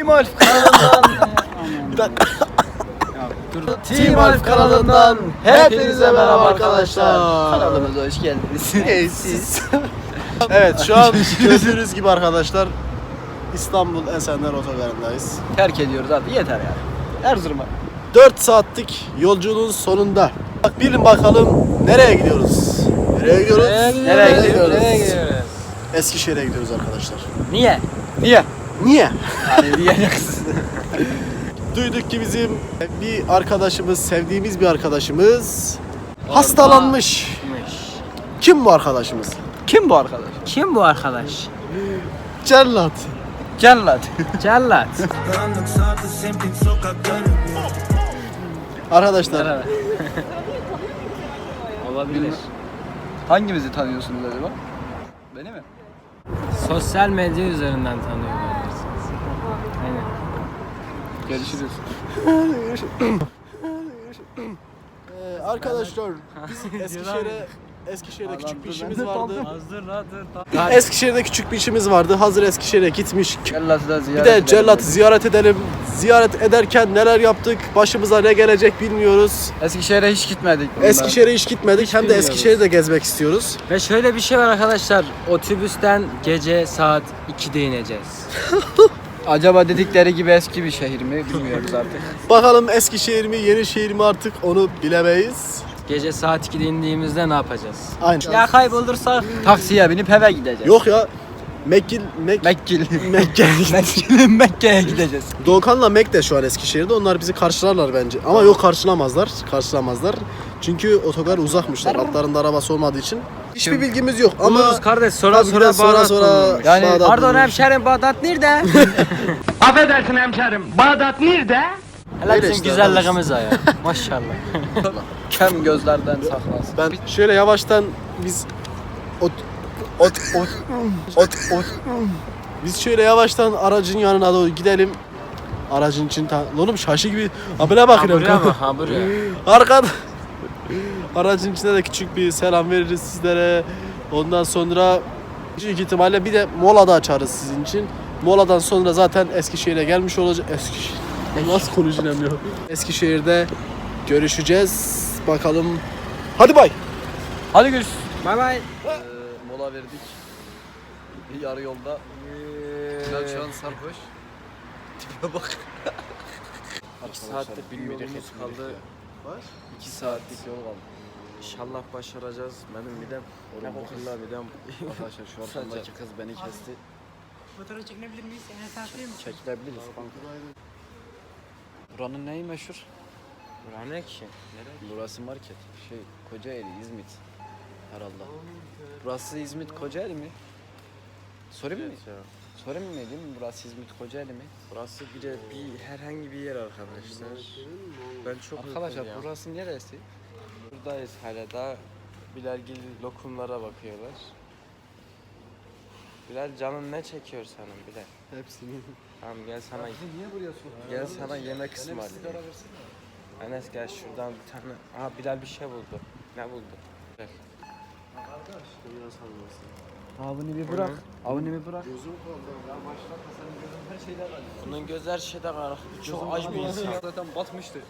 Team Alf kanalından Bir dakika. Team Alf kanalından hepinize merhaba arkadaşlar. Kanalımıza hoş geldiniz. Siz. evet şu an gördüğünüz gibi arkadaşlar İstanbul Esenler Otogarı'ndayız. Terk ediyoruz abi yeter ya. Erzurum'a. 4 saatlik yolculuğun sonunda. Bak bilin bakalım nereye gidiyoruz? Nereye gidiyoruz? Nereye gidiyoruz? Nereye gidiyoruz? Eskişehir'e gidiyoruz arkadaşlar. Niye? Niye? Niye? Hani diyeceksin. Duyduk ki bizim bir arkadaşımız, sevdiğimiz bir arkadaşımız hastalanmış. Kim bu arkadaşımız? Kim bu arkadaş? Kim bu arkadaş? Cellat. Cellat. Cellat. Arkadaşlar Olabilir. Hangimizi tanıyorsunuz acaba? Beni mi? Sosyal medya üzerinden tanıyor olabilirsiniz. Aynen. Görüşürüz. Ee, arkadaşlar biz Eskişehir'e Eskişehir'de küçük bir işimiz vardı. Hazır hazır. Eskişehir'de küçük bir işimiz vardı. Hazır Eskişehir'e gitmiş. Bir de. Cellat'ı ziyaret edelim. Ziyaret ederken neler yaptık? Başımıza ne gelecek bilmiyoruz. Eskişehir'e hiç gitmedik. Eskişehir'e hiç gitmedik. Hem de bilmiyoruz. Eskişehir'i de gezmek istiyoruz. Ve şöyle bir şey var arkadaşlar. Otobüsten gece saat 2'de ineceğiz. Acaba dedikleri gibi eski bir şehir mi bilmiyoruz artık. Bakalım Eskişehir mi, Yenişehir mi artık onu bilemeyiz. Gece saat 2'de indiğimizde ne yapacağız? Aynen. Ya kaybolursak? Taksiye binip eve gideceğiz. Yok ya. Mekkil, Mek, Mekkil. Mekke. Mekkil, Mekke'ye gideceğiz. Doğukan'la Mek de şu an Eskişehir'de. Onlar bizi karşılarlar bence. Ama yok karşılamazlar. Karşılamazlar. Çünkü otogar uzakmışlar. Altlarında arabası olmadığı için. Hiçbir Şimdi- bilgimiz yok ama Buluruz kardeş sonra Tabii sonra sonra Bağdat sonra. Yani Bağdat Pardon bulunmuş. hemşerim Bağdat nerede? Affedersin hemşerim. Bağdat nerede? Hele Öyle bizim işte, güzelliğimiz ya. Maşallah. Kem gözlerden saklasın. Ben şöyle yavaştan biz ot ot ot ot ot biz şöyle yavaştan aracın yanına doğru gidelim. Aracın için ta... Oğlum şaşı gibi habire Ha bakıyorum. buraya bak ha buraya. Aracın içinde de küçük bir selam veririz sizlere. Ondan sonra büyük ihtimalle bir de molada açarız sizin için. Moladan sonra zaten Eskişehir'e gelmiş olacak. Eskişehir. Nasıl konuşulamıyor? Eskişehir'de görüşeceğiz. Bakalım. Hadi bay. Hadi görüşürüz. Bay bay. Ee, mola verdik. Bir yarı yolda. Bilal şu an sarhoş. Tipe bak. 2 saatlik bir yolumuz kaldı. 2 saatlik yol kaldı. İnşallah başaracağız. Benim midem ne kokulla midem. Arkadaşlar şu arkamdaki kız beni kesti. Fotoğraf çekinebilir miyiz? Çekilebiliriz kanka. Buranın neyi meşhur? Bura ne ki? Nereye? Burası market. Şey Kocaeli, İzmit. Herhalde. Burası İzmit, Kocaeli mi? Sorayım mı? Sorayım mı değil mi? Burası İzmit, Kocaeli mi? Burası bir de bir herhangi bir yer arkadaşlar. Ben çok Arkadaşlar burası neresi? Buradayız hala da Bilalgil lokumlara bakıyorlar. Bilal canın ne çekiyor senin Bilal? Hepsini. Tamam gel sana niye buraya soktun? gel sana yemek ısmarlayayım. Enes gel şuradan bir tane. Aha Bilal bir şey buldu. Ne buldu? Gel. Avını bir bırak. Avını bir bırak. Bunun göz her şeyde karar. Çok aç bir insan. Zaten batmıştı.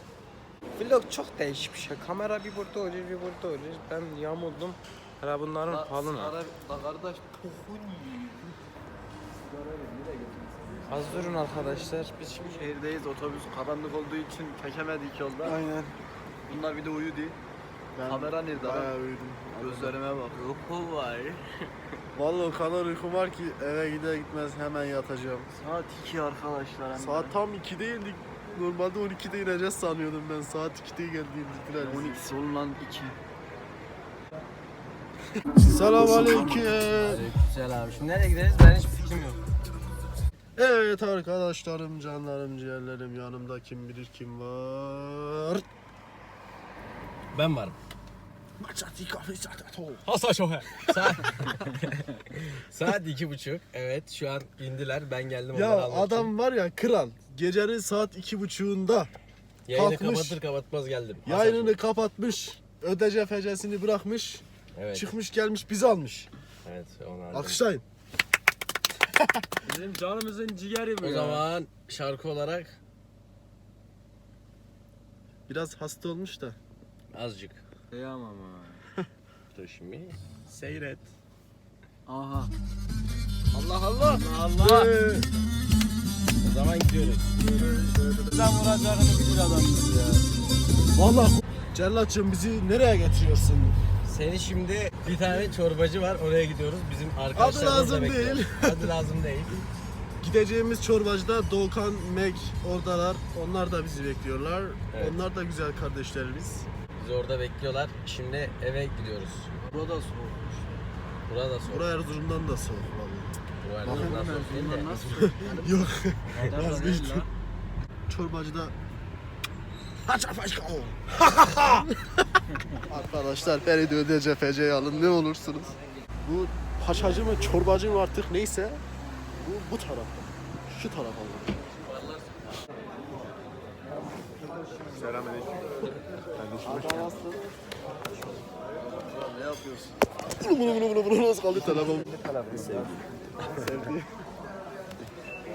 Vlog çok değişik bir şey. Kamera bir burada oluyor, bir burada oluyor. Ben yamuldum. Hala bunların falına. La kardeş Az durun arkadaşlar. Biz şimdi Şehirdeyiz. Otobüs karanlık olduğu için çekemedik yolda. Aynen. Bunlar bir de uyudu. Kamera nerede? Bayağı uyudum. Gözlerime bak. uyku var. Vallahi o kadar uykum var ki eve gider gitmez hemen yatacağım. Saat 2 arkadaşlar. Saat tam 2'de indik. Normalde 12'de ineceğiz sanıyordum ben. Saat 2'de geldi indirdiler bizi. 12'si olunan 2. Selam aleyküm. Güzel abi. Şimdi nereye gideriz ben hiçbir fikrim yok. Evet arkadaşlarım, canlarım, ciğerlerim yanımda kim bilir kim var. Ben varım. Hasa şohe. Saat... Saat iki buçuk. Evet şu an indiler. Ben geldim onları Ya almak adam var ya kral. Gecenin saat iki buçuğunda için. Yayını kalkmış. kapatır kapatmaz geldim. yayınını kapatmış. Ödece fecesini bırakmış. Evet. Çıkmış gelmiş bizi almış. Evet onu aldım. Alkışlayın. Bizim canımızın ciğeri bu O zaman şarkı olarak biraz hasta olmuş da Azıcık. Kıyamam ha. Dur şimdi. seyret. Aha. Allah Allah. Allah. O zaman gidiyoruz. Sen vuracağını bilir adamsın ya. Vallahi Cellatçığım bizi nereye getiriyorsun? Seni şimdi bir tane çorbacı var oraya gidiyoruz. Bizim arkadaşlar Adı lazım bekliyor. değil. Adı lazım değil. Gideceğimiz çorbacıda Doğukan, Meg oradalar. Onlar da bizi bekliyorlar. Evet. Onlar da güzel kardeşlerimiz. Bizi orada bekliyorlar. Şimdi eve gidiyoruz. Burada soğukmuş. Burada soğuk. Buraya Erzurum'dan da soğuk vallahi. Buraya Erzurum'dan soğuk değil de. Nasıl? Yok. Vazgeçtim. Çorbacıda Haça başka o. Arkadaşlar beni de ödece fece'ye alın ne olursunuz. Bu haşacı mı çorbacı mı artık neyse bu bu tarafta. Şu tarafa alın. Ne yapıyorsun? Bunu bunu bunu bunu bunu nasıl kaldı telefon? Sevdi.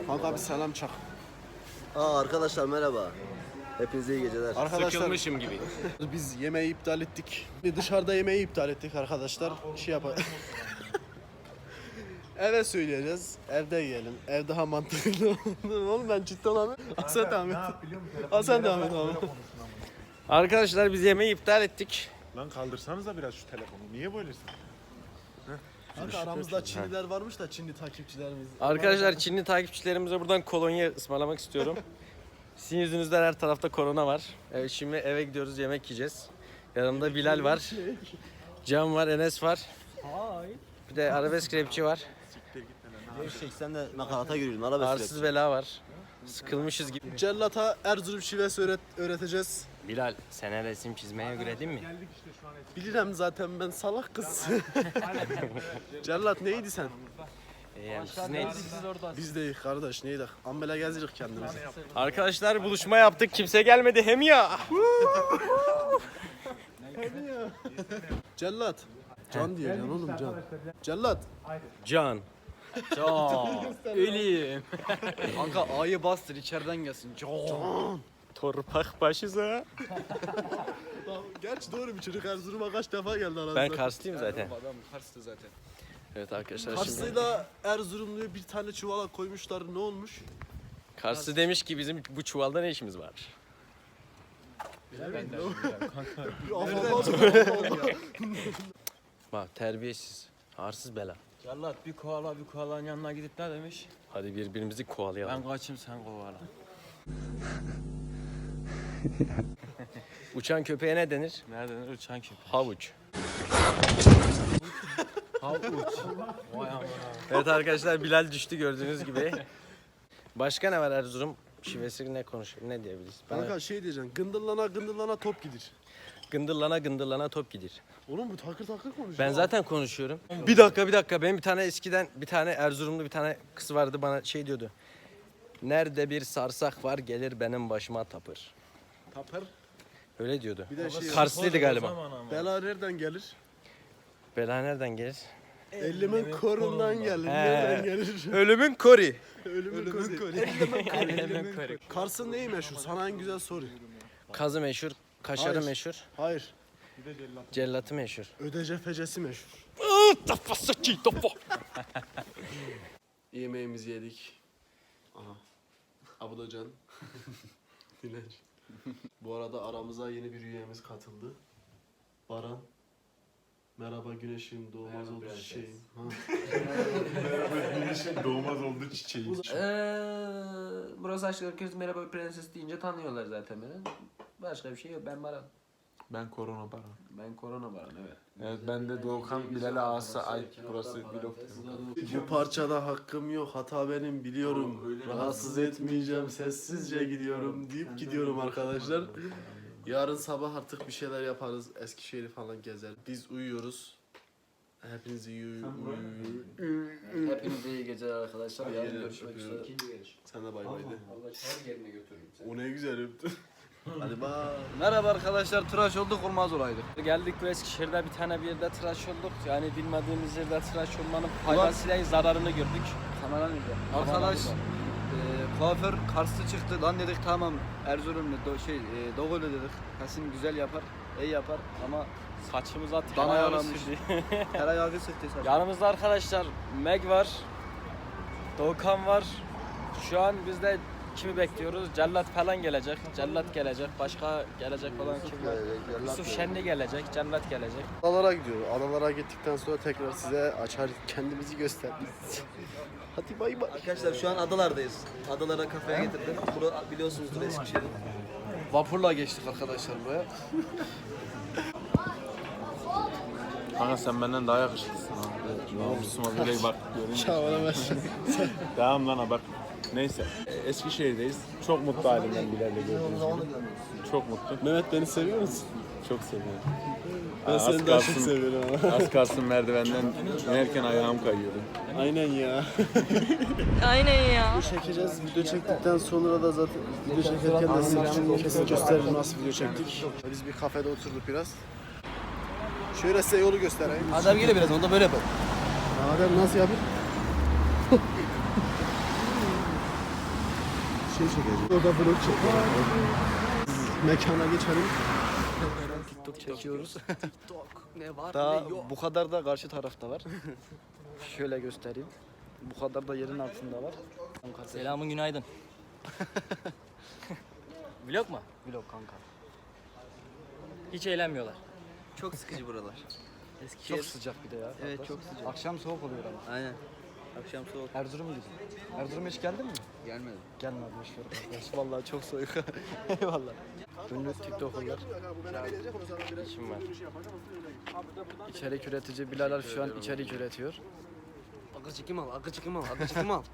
Kanka bir selam çak. Aa arkadaşlar merhaba. Hepinize iyi geceler. Arkadaşlar Sıkılmışım gibi. biz yemeği iptal ettik. Dışarıda yemeği iptal ettik arkadaşlar. Şey yapalım. Eve söyleyeceğiz. Evde yiyelim. Ev daha mantıklı. Oğlum ben ciddi olamıyorum. Sen devam et. Aa, sen devam et abi. Arkadaşlar biz yemeği iptal ettik. Lan kaldırsanız da biraz şu telefonu. Niye böylesin? Kanka aramızda Çinliler varmış da Çinli takipçilerimiz. Arkadaşlar Çinli takipçilerimize buradan kolonya ısmarlamak istiyorum. Sizin yüzünüzden her tarafta korona var. Evet şimdi eve gidiyoruz yemek yiyeceğiz. Yanımda Bilal var. Can var, Enes var. Bir de arabesk rapçi var. Eşek sen de nakarata giriyorsun. Arabes Arsız bela var. Sıkılmışız gibi. Cellat'a Erzurum şivesi öğret öğreteceğiz. Bilal sen resim çizmeye öğrendin mi? Bilirim zaten ben salak kız. Cellat neydi sen? Ee, yani siz neydiniz? Biz de kardeş neydik? Ambele gezdik kendimizi. Arkadaşlar buluşma yaptık. Kimse gelmedi hem ya. Cellat. Can diyor yani oğlum can. Cellat. Can. Öleyim. Kanka A'yı bastır içeriden gelsin. Can. Torpak başıza. Gerçi doğru bir çocuk Erzurum'a kaç defa geldi aranızda. Ben Karslıyım zaten. Adam Kars'tı zaten. Evet arkadaşlar şimdi. Kars'ıyla Erzurumlu'yu bir tane çuvala koymuşlar ne olmuş? Karslı demiş ki bizim bu çuvalda ne işimiz var? Bak terbiyesiz. Arsız bela. Cellat bir koala bir koalanın yanına gidip ne demiş? Hadi birbirimizi kovalayalım. Ben kaçayım sen kovala. Uçan köpeğe ne denir? Nereden uçan köpek? Havuç. Havuç. Evet arkadaşlar Bilal düştü gördüğünüz gibi. Başka ne var Erzurum? Şivesi ne konuşuyor? Ne diyebiliriz? Bana Kanka şey diyeceksin gındıllana gındıllana top gidir. gındırlana gındırlana top gidir. Oğlum bu takır takır konuşuyor. Ben zaten konuşuyorum. Bir dakika bir dakika. Benim bir tane eskiden bir tane Erzurumlu bir tane kız vardı bana şey diyordu. Nerede bir sarsak var gelir benim başıma tapır. Tapır. Öyle diyordu. Bir de şey Karslıydı galiba. bela nereden gelir? Bela nereden gelir? Elimin korundan gelir. Nereden gelir? Ölümün kori. Ölümün koru. Kars'ın neyi meşhur? Sana en güzel soru. Kazı meşhur, kaşarı Hayır. meşhur, Hayır. cellatı meşhur. Ödece fecesi meşhur. Yemeğimizi yedik. Aha. Ablacan. Dilenç. Bu arada aramıza yeni bir üyemiz katıldı. Baran. Merhaba güneşim doğmaz oldu çiçeğim. Ha. Güneşin doğmaz oldu çiçeği. burası aşklar köz merhaba prenses deyince tanıyorlar zaten beni. Başka bir şey yok. Ben Baran. Ben korona para. Ben korona Baran evet. Evet ben de Doğukan Bilal Ağası Ay burası blok. Bu parçada hakkım yok hata benim biliyorum. Rahatsız etmeyeceğim sessizce gidiyorum deyip gidiyorum arkadaşlar. Yarın sabah artık bir şeyler yaparız. Eskişehir'i falan gezer. Biz uyuyoruz. Hepiniz iyi uyu- uyuyun. Hepinize iyi geceler arkadaşlar. Yarın görüşmek üzere. Sen de bay bay de. Allah her yerine götürürüm O ne güzel öptü. Hadi bay. Merhaba arkadaşlar tıraş olduk olmaz olaydı. Geldik bu Eskişehir'de bir tane bir yerde tıraş olduk. Yani bilmediğimiz yerde tıraş olmanın faydasıyla zararını gördük. Kamera nerede? Arkadaş e, kuaför Kars'ta çıktı. Lan dedik tamam Erzurumlu do, şey e, Doğulu dedik. Kesin güzel yapar, iyi yapar ama Saçımıza Dana tel yaramış. sürüyor. tereyağı sıktı saç. Yanımızda arkadaşlar Meg var. Doğukan var. Şu an biz de kimi bekliyoruz? Cellat falan gelecek. Cellat gelecek. Başka gelecek falan kim var? Yusuf Şenli gelecek. Cellat gelecek. Adalara gidiyoruz. Adalara gittikten sonra tekrar size açar kendimizi gösteririz. Hadi bay bay. Arkadaşlar şu an adalardayız. Adalara kafeye getirdim. Bura biliyorsunuzdur Eskişehir'in. Vapurla geçtik arkadaşlar buraya. Kanka sen benden daha yakışıklısın abi. Namusuma böyle bak. Çağıramazsın. Tamam lan bak. Neyse. e, Eskişehir'deyiz. Çok mutlu halimden Bilal'le gördüğünüz gibi. Çok mutlu. Mehmet beni seviyor musun? Çok seviyorum. Ben Aa, seni az daha çok kalsın- seviyorum ama. Az kalsın merdivenden inerken ayağım kayıyordu. Aynen ya. Aynen ya. çekeceğiz. Video çektikten sonra da zaten video çekerken de size küçük kesin gösteririm nasıl video çektik. Biz bir kafede oturduk biraz. Şöyle size yolu göstereyim. Adam gele biraz onu da böyle yapalım. Adem nasıl yapayım? Şey çekeceğim. Orada vlog çekeceğim. Mekana geçelim. TikTok çekiyoruz. ne var Daha bu kadar da karşı tarafta var. Şöyle göstereyim. Bu kadar da yerin altında var. Selamun günaydın. Vlog mu? Vlog kanka. Hiç eğlenmiyorlar. Çok sıkıcı buralar. Çok Eskişehir. sıcak bir de ya. Evet kardeş. çok sıcak. Akşam soğuk oluyor ama. Aynen. Akşam soğuk. Erzurum gidiyor. Erzurum hiç geldin mi? Gelmedim. Gelmedim hiç yok arkadaş. Vallahi çok soğuk. Eyvallah. Ünlü TikToker'lar. Kim var? İçerik üretici Bilaler şu an içerik üretiyor. Akı çekim al, akı çekim al, akı çekim al.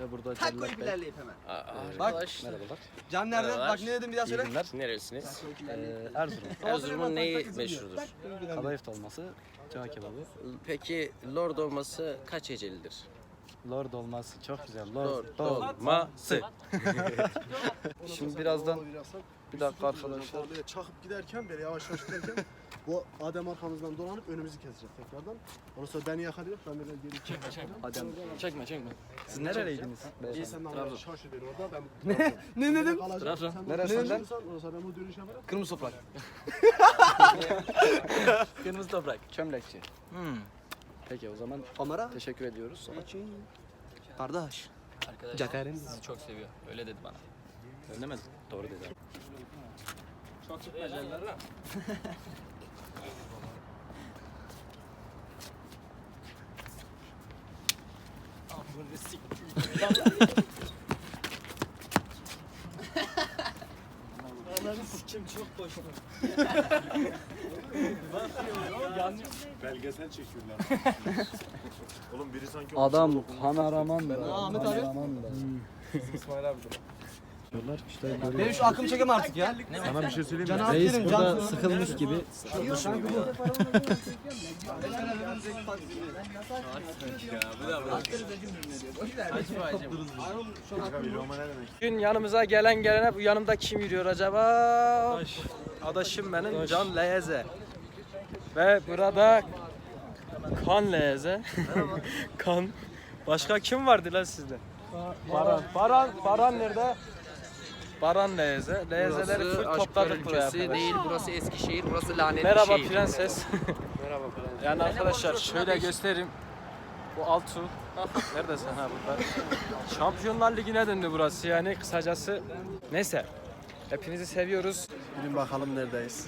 Ve burada Cellat koyup Bey. ilerleyip hemen. Arkadaş. Merhabalar. Can nerede? Merhabalar. Bak ne dedim bir daha İyi söyle. günler. Neresiniz? Ee, Erzurum. Erzurum'un neyi meşhurdur? Kadayıf dolması, cağ kebabı. Peki lord olması kaç hecelidir? Lord olması çok güzel. Lord Lord, olması. Şimdi birazdan bir dakika arkadaşlar. Çakıp giderken böyle yavaş yavaş giderken bu Adem arkamızdan dolanıp önümüzü kesecek tekrardan. Ondan sonra beni yakalayıp ben böyle geri çekeceğim. Adem. Çekme çekme. Siz nereliydiniz? İyi beyefendi? sen de orada şaşırıyorsun orada ben Ne? Ne dedim? Trabzon. Neresinden? Ondan sonra ben bu dönüş yaparım. Kırmızı toprak. Kırmızı toprak. Çömlekçi. Hmm. Peki o zaman Kamera. teşekkür ediyoruz. Kardeş. Arkadaş Cakarın. sizi çok seviyor. Öyle dedi bana. Öyle mi? Doğru dedi. Çok çok ha. Belgesel çekiyorlar. Oğlum biri sanki Adam kameraman da. Ahmet abi. Kameraman da. İsmail abi. Diyorlar işte böyle. Benim şu akım çekem artık ya. Sana bir şey söyleyeyim mi? Reis burada sıkılmış gibi. Bugün yanımıza gelen gelene bu yanımda kim yürüyor acaba? Adaşım benim Can Leyeze. Ve burada Kan Leyeze. kan. Başka kim vardı lan sizde? Baran. Baran, Baran nerede? Baran Leyeze. Leyezeleri full topladık buraya arkadaşlar. değil, burası Eskişehir, burası lanetli Merhaba şehir. prenses. Merhaba prenses. Yani arkadaşlar şöyle göstereyim. Bu Altu. Neredesin ha burada? Şampiyonlar Ligi'ne döndü burası yani kısacası. Neyse. Hepinizi seviyoruz. Bilin bakalım neredeyiz.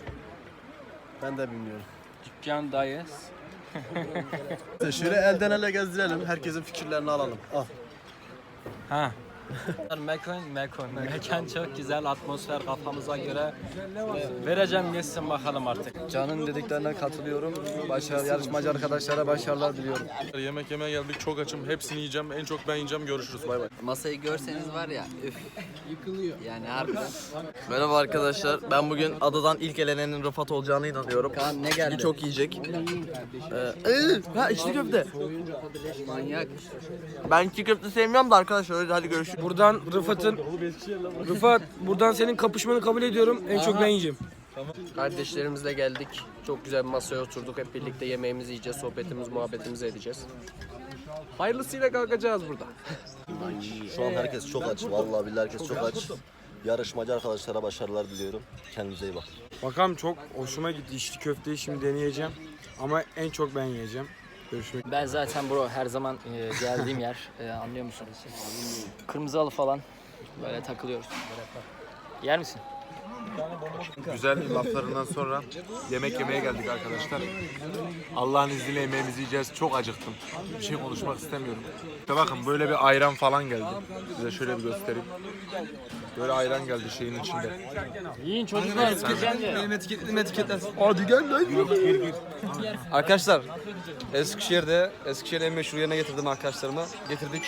Ben de bilmiyorum. Dükkandayız. Şöyle elden ele gezdirelim. Herkesin fikirlerini alalım. Al. Ha. Mekan, mekan. Mekan çok güzel, atmosfer kafamıza göre. Vereceğim geçsin bakalım artık. Can'ın dediklerine katılıyorum. Başarı, yarışmacı arkadaşlara başarılar diliyorum. Yemek yemeye geldik. Çok açım. Hepsini yiyeceğim. En çok ben yiyeceğim. Görüşürüz. Bay bay. Masayı görseniz var ya, üf. Yıkılıyor. Yani harbiden. Merhaba arkadaşlar. Ben bugün adadan ilk elenenin Rıfat olacağına inanıyorum. Kaan ne geldi? Çok yiyecek. Ee, ıı, ha içli köfte. Manyak. Ben içli köfte sevmiyorum da arkadaşlar hadi görüşürüz. Buradan Rıfat'ın Rıfat buradan senin kapışmanı kabul ediyorum. En çok ben yiyeceğim. Kardeşlerimizle geldik. Çok güzel bir masaya oturduk. Hep birlikte yemeğimizi yiyeceğiz. Sohbetimiz, muhabbetimizi edeceğiz. Hayırlısıyla kalkacağız burada. Şu an herkes çok aç. Vallahi billahi herkes çok aç. Yarışmacı arkadaşlara başarılar diliyorum. Kendinize iyi bakın. Bakalım çok hoşuma gitti içli köfteyi şimdi deneyeceğim. Ama en çok ben yiyeceğim. Görüşmek Ben zaten bro her zaman e, geldiğim yer e, anlıyor musun? Kırmızı halı falan böyle takılıyoruz. Yer misin? Güzel laflarından sonra yemek yemeye geldik arkadaşlar. Allah'ın izniyle yemeğimizi yiyeceğiz. Çok acıktım. Bir şey konuşmak istemiyorum. İşte bakın böyle bir ayran falan geldi. Size şöyle bir göstereyim. Böyle ayran geldi şeyin içinde. Yiyin çocuklar. Benim etiketledim etiketler. Hadi gel lan. Arkadaşlar Eskişehir'de Eskişehir'in en meşhur yerine getirdim arkadaşlarımı. Getirdik.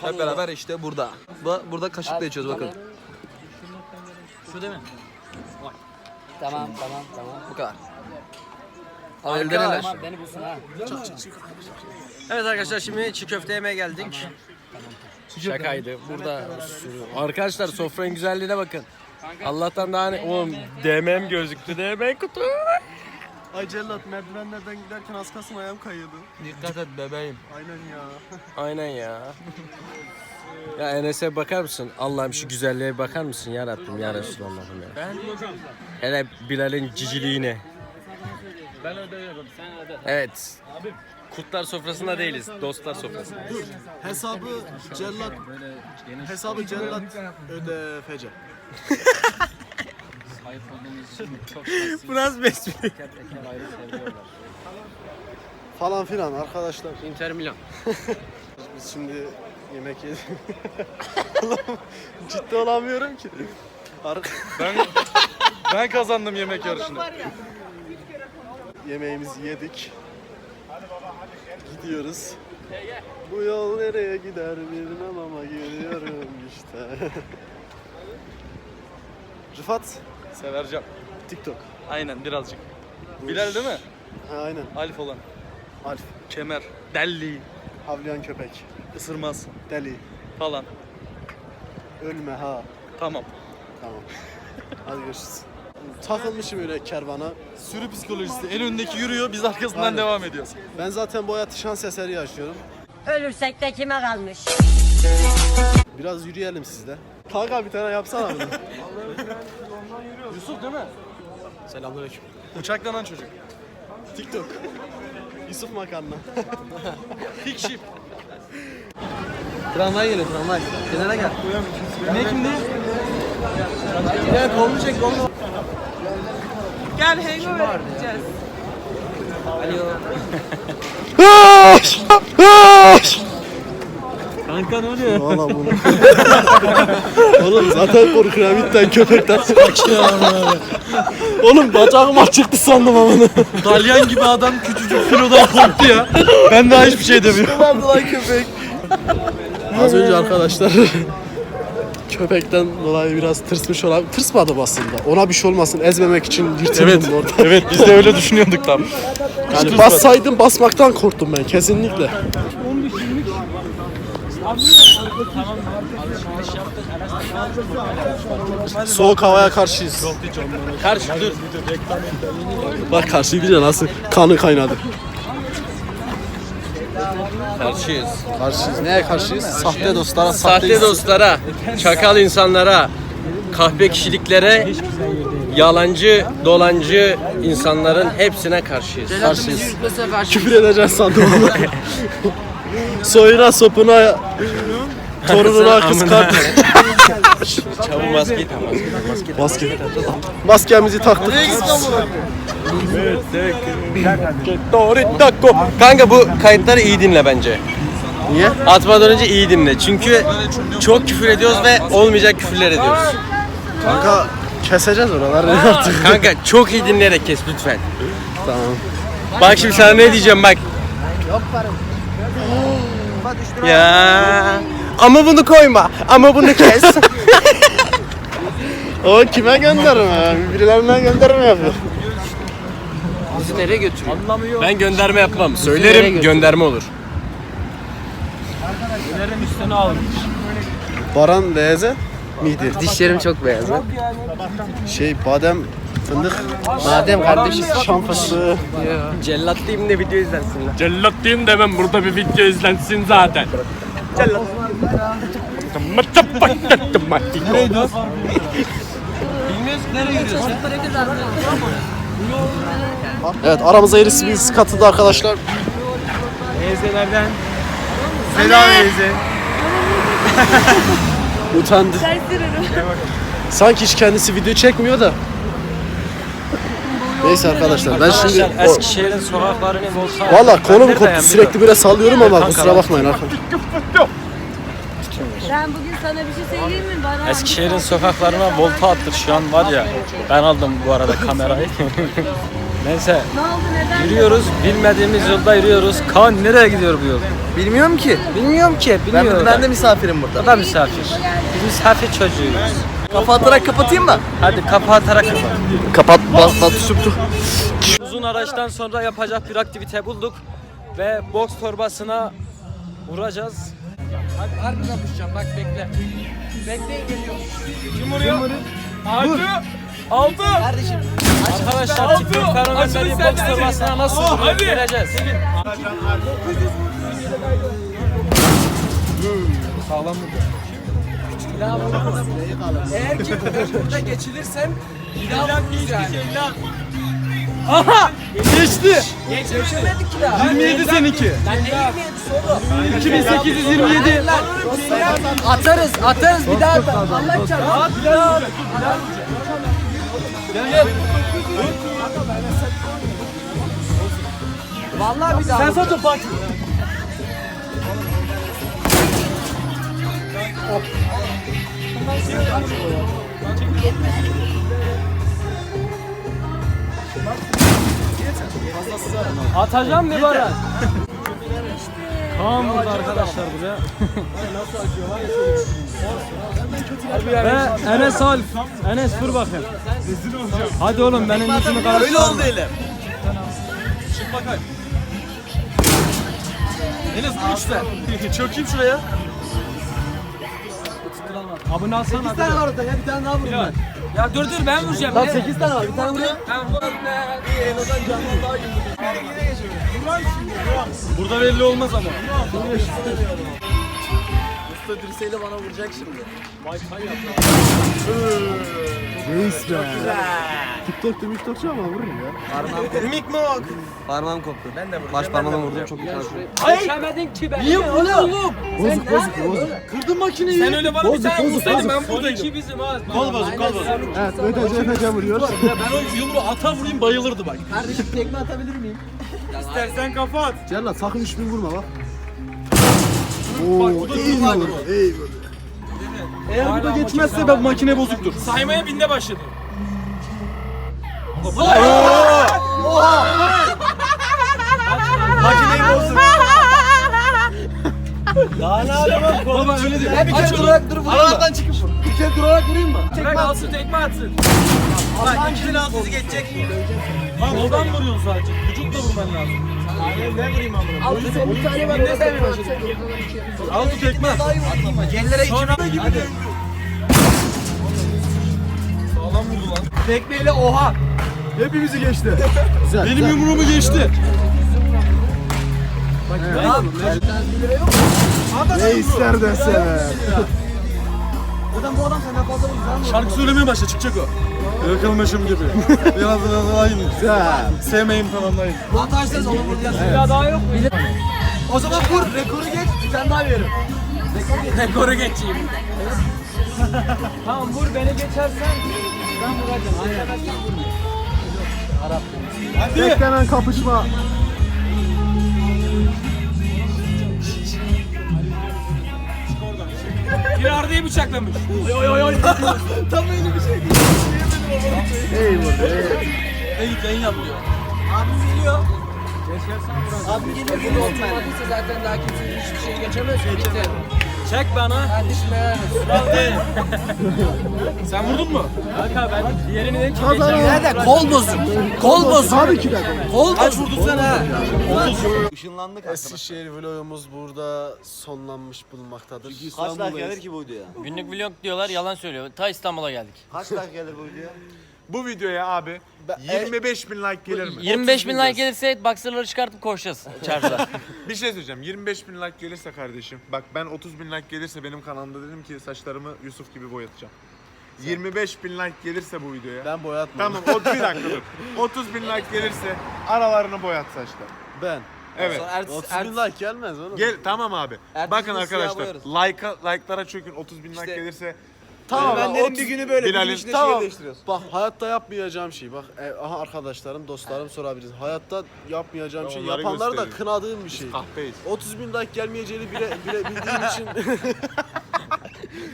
Hep beraber işte burada. Bu, burada kaşıkla içiyoruz bakın. Şu değil mi? Tamam tamam tamam. Bu kadar. Al ellerine. Tamam beni bulsun ha. Evet arkadaşlar şimdi çiğ köfte yemeye geldik. Şakaydı. Burada arkadaşlar sofranın güzelliğine bakın. Allah'tan daha ne oğlum DM'm gözüktü DM kutu. Ay cellat merdivenlerden giderken az kalsın ayağım kayıyordu. Dikkat et bebeğim. Aynen ya. Aynen ya. Ya Enes'e bakar mısın? Allah'ım şu güzelliğe bakar mısın ya Rabbim ya Resulallah'ım ya. Hele Bilal'in ciciliğine. Ben ödüyorum sen öde. Evet. Kurtlar sofrasında değiliz. Dostlar sofrasında. Hesabı cellat hesabı cellat çok şanslıyız. Bu nasıl seviyorlar. Falan filan arkadaşlar. Inter Milan. Biz şimdi yemek yedik. Oğlum, Ciddi olamıyorum ki. Ar- Ben kazandım yemek yarışını. Yemeğimizi yedik. Gidiyoruz. Bu yol nereye gider bilmem ama görüyorum işte. Rıfat, Severcan. TikTok. Aynen birazcık. Bilal değil mi? Ha, aynen. Alf olan. Alf, Kemer. Delli. havlayan köpek, Isırmaz. deli, Falan. ölme ha. Tamam. Tamam. Hadi görüşürüz. Takılmışım öyle kervana. Sürü psikolojisi. En öndeki yürüyor biz arkasından Aynen. devam ediyoruz. Ben zaten bu hayatı şans eseri yaşıyorum. Ölürsek de kime kalmış? Biraz yürüyelim sizde. Kanka bir tane yapsana bunu. Yusuf değil mi? Selamünaleyküm. Uçaklanan çocuk. TikTok. Yusuf Makarna. Pik şip. Tramvay geliyor tramvay. Kenara gel. Ne kimdi? Gel kolunu çek kolunu. Gel hangover edeceğiz. Kanka ne oluyor? Valla bunu. Oğlum zaten korkuyorum itten köpekten. Oğlum bacağım açıktı sandım ama. Dalyan gibi adam küçücük kilodan korktu ya. Ben daha hiçbir şey demiyorum. Vardı lan köpek. Az önce arkadaşlar köpekten dolayı biraz tırsmış olabilir. Tırsmadım aslında. Ona bir şey olmasın ezmemek için yırtındım Evet. orada. evet biz de öyle düşünüyorduk tam. Yani bassaydım basmaktan korktum ben kesinlikle. Soğuk havaya karşıyız. Karşı dur. Bak karşı gidince nasıl kanı kaynadı. Karşıyız. Karşıyız. Neye karşıyız? Sahte dostlara, Sahte dostlara, çakal insanlara, kahpe kişiliklere, yalancı, dolancı insanların hepsine karşıyız. karşıyız. Küfür edeceğiz sandım ama. Soyuna sopuna torununa kız Amına. Çabuk maskeyi tak. Maske. Maskemizi taktık. Kanka bu kayıtları iyi dinle bence. Niye? Atmadan önce iyi dinle. Çünkü çok küfür ediyoruz ve olmayacak küfürler ediyoruz. Kanka keseceğiz oraları artık. Kanka çok iyi dinleyerek kes lütfen. Tamam. Bak şimdi sana ne diyeceğim bak. Ya ama bunu koyma. Ama bunu kes. O kime gönderme? Birilerine gönderme yapıyor. Bizi nereye götürüyor? ben gönderme yapmam. Söylerim gönderme olur. Baran Leeze. miydi? Dişlerim çok beyaz. Şey badem fındık. Badem kardeşim. Şam fıstığı. Cellatlıyım da video izlensinler. Cellatlıyım da ben burada bir video izlensin zaten. Nereydi o? Evet aramıza birisi birisi katıldı arkadaşlar. Teyzelerden. Selam teyze. Utandı. Sanki hiç kendisi video çekmiyor da. Neyse arkadaşlar ben şimdi Arkadaşlar o, Eskişehir'in sokaklarını volta Valla kolum koptu sürekli böyle sallıyorum ama kusura bakmayın arkadaşlar. Ben bugün sana bir şey söyleyeyim mi? Bana Eskişehir'in sokaklarına volta attır şu an var ya. Ben aldım bu arada kamerayı. Neyse Ne oldu neden? yürüyoruz bilmediğimiz yolda yürüyoruz. Kaan nereye gidiyor bu yol? Bilmiyorum ki. Bilmiyorum ki Ben, bilmiyorum. ben de misafirim burada. O da misafir. Biz misafir çocuğuyuz. Kafa atarak kapatayım mı? Hadi kapı atarak kapat. Kapat bas bas süptü. Uzun araçtan sonra yapacak bir aktivite bulduk ve boks torbasına vuracağız. Hadi harbi kapışacağım bak bekle. Bekleyin geliyor. Kim vuruyor? Altı. Altı. Kardeşim. Arkadaşlar tipik fenomenleri boks torbasına nasıl vuruyor göreceğiz. Sağlam vurdu. Eğer ki burada geçilirsem bir daha vururuz yani. Aha! Geçti. Geçemedik ki daha. 27 seninki. Ben ne 27 soru? 2827. Atarız, atarız bir daha atarız. Allah çarpsın. At bir daha at. Gel. Vallahi bir daha. Sen satın bak. Atacağım bir bara. Tamam burada arkadaşlar buraya. Ve Enes Alp. Enes dur bakayım. Hadi oğlum benim yüzümü karıştırma. Öyle oldu elim. Çökeyim şuraya. Abone alsana. 8 tane var orada ya bir tane daha vurayım ben. Ya dur dur ben vuracağım. Tamam 8 tane var bir tane vurayım. Ben vurayım. Burada belli olmaz ama. Usta dirseğiyle bana vuracak şimdi. Reis be. TikTok'ta TikTokçu ama vururum ya. Mimik mi o? Parmağım koptu. Ben de Baş parmağımla vurdum çok iyi çalıştı. Geçemedin ki ben. Niye oğlum? Bozuk bozuk bozuk. Kırdın makineyi. Sen öyle bana bir tane vursaydın ben buradaydım. İki bizim ha. Kol bozuk kol bozuk. Evet ötece ötece vuruyor. Ben o yumruğu ata vurayım bayılırdı bak. Kardeşim tekme atabilir miyim? İstersen kafa at. Cellat sakın 3000 vurma bak. Oo, iyi vurdu. İyi vurdu. Eğer bu da geçmezse ben makine bozuktur. Saymaya binde başladı. Daha ne alem Baba öyle değil. Bir kere durarak durup Aralardan çıkıp vur. Bir kere durarak vurayım mı? Tekme alsın tekme atsın. Bak ikinin altı geçecek. Lan oradan vuruyorsun sadece. Vücutla vurman lazım. Ne vurayım amına? Al bir tane var. Ne sevmiyor Al bu tekme. İçine. Hadi. Sağlam Tekmeyle oha. Hepimizi geçti. Güzel. Benim güzel. yumruğumu geçti. Ne ister de sever. Şarkı söylemeye başla çıkacak o. Yakılmışım gibi. Biraz biraz aynı. Güzel. Sevmeyin tamamlayın. Atarsınız onu vuracağız. Ya daha yok mu? O zaman vur. Rekoru geç. Bir tane daha veririm. Rekoru geçeyim. tamam vur beni geçersen. Hadi. Beklenen kapışma. Bir ardayı bıçaklamış. Tam öyle bir şey. İyi vurdu. iyi. Ey ben yapıyor. Abim geliyor. Abim geliyor. Bunu oturmadıysa zaten daha kimse hiçbir şey geçemez. Bitti. Çek bana. Sen vurdun mu? Kanka ben diğerini de Nerede? Kol bozuk. Kol bozuk. Tabii ki de. Kol Kaç vurdun sen ha? Işınlandık Eskişehir vlogumuz burada sonlanmış bulunmaktadır. Kaç dakika gelir ki bu videoya? Günlük vlog diyorlar yalan söylüyor. Ta İstanbul'a geldik. Kaç dakika gelir bu videoya? Bu videoya abi 25 bin like gelir mi? 25 bin like gelirse boxer'ları çıkartıp koşacağız çarşıda. Bir şey söyleyeceğim. 25 bin like gelirse kardeşim. Bak ben 30 bin like gelirse benim kanalımda dedim ki saçlarımı Yusuf gibi boyatacağım. 25 bin like gelirse bu videoya. Ben boyatmam. Tamam o bir dakika dur. 30 bin like gelirse aralarını boyat saçlar. Ben. Evet. 30 bin like gelmez oğlum. Gel tamam abi. Ertesi Bakın gün siyah arkadaşlar. boyarız. Like'a like'lara çökün 30 bin like İşte- gelirse Tamam. Dedim 30 bir günü böyle. Bir işte Tamam. şey değiştiriyoruz. Bak hayatta yapmayacağım şey. Bak e, aha arkadaşlarım, dostlarım sorabiliriz. Hayatta yapmayacağım şey. Onları Yapanları da gösterelim. kınadığım bir şey. kahpeyiz. 30 bin like gelmeyeceğini bile, bile bildiğim için.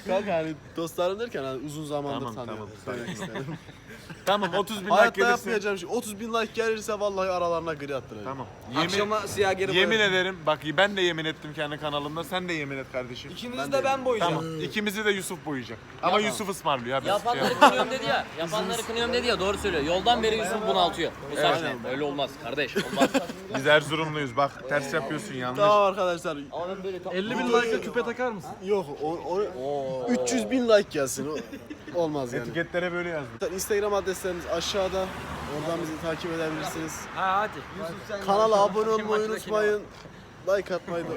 Kanka hani dostlarım derken hani uzun zamandır Tamam, tanıyorum. tamam, Demek istedim. Tamam 30 bin like Hayatta gelirse. yapmayacağım şey. 30 bin like gelirse vallahi aralarına gri attıracağım. Tamam. Yemin, Akşama siyah geri yemin boyarız. ederim bak ben de yemin ettim kendi kanalımda sen de yemin et kardeşim. İkiniz de ben boyayacağım. Tamam. İkimizi de Yusuf boyayacak. Ama Yusuf ısmarlıyor abi. Yapanları kınıyorum dedi ya. Yapanları kınıyorum dedi ya doğru söylüyor. Yoldan beri Yusuf bunaltıyor. Bu saç ne? Öyle olmaz kardeş olmaz. Biz Erzurumluyuz bak ters yapıyorsun yanlış. Tamam arkadaşlar. 50 bin like'a küpe takar mısın? Yok o, o 300 bin like gelsin. O, olmaz yani. Etiketlere böyle yazdım. Instagram adreslerimiz aşağıda. Oradan bizi takip edebilirsiniz. Ha hadi. Kanala abone olmayı unutmayın. Like atmayı da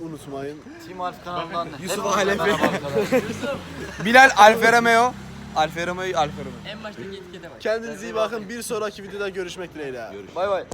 unutmayın. Team Alf kanalından Yusuf Alefe. Bilal Alfa Romeo. Alfa Romeo'yu Alfa Romeo. en baştaki etikete bak. Kendinize iyi bakın. Bir sonraki videoda görüşmek dileğiyle. Bay bay.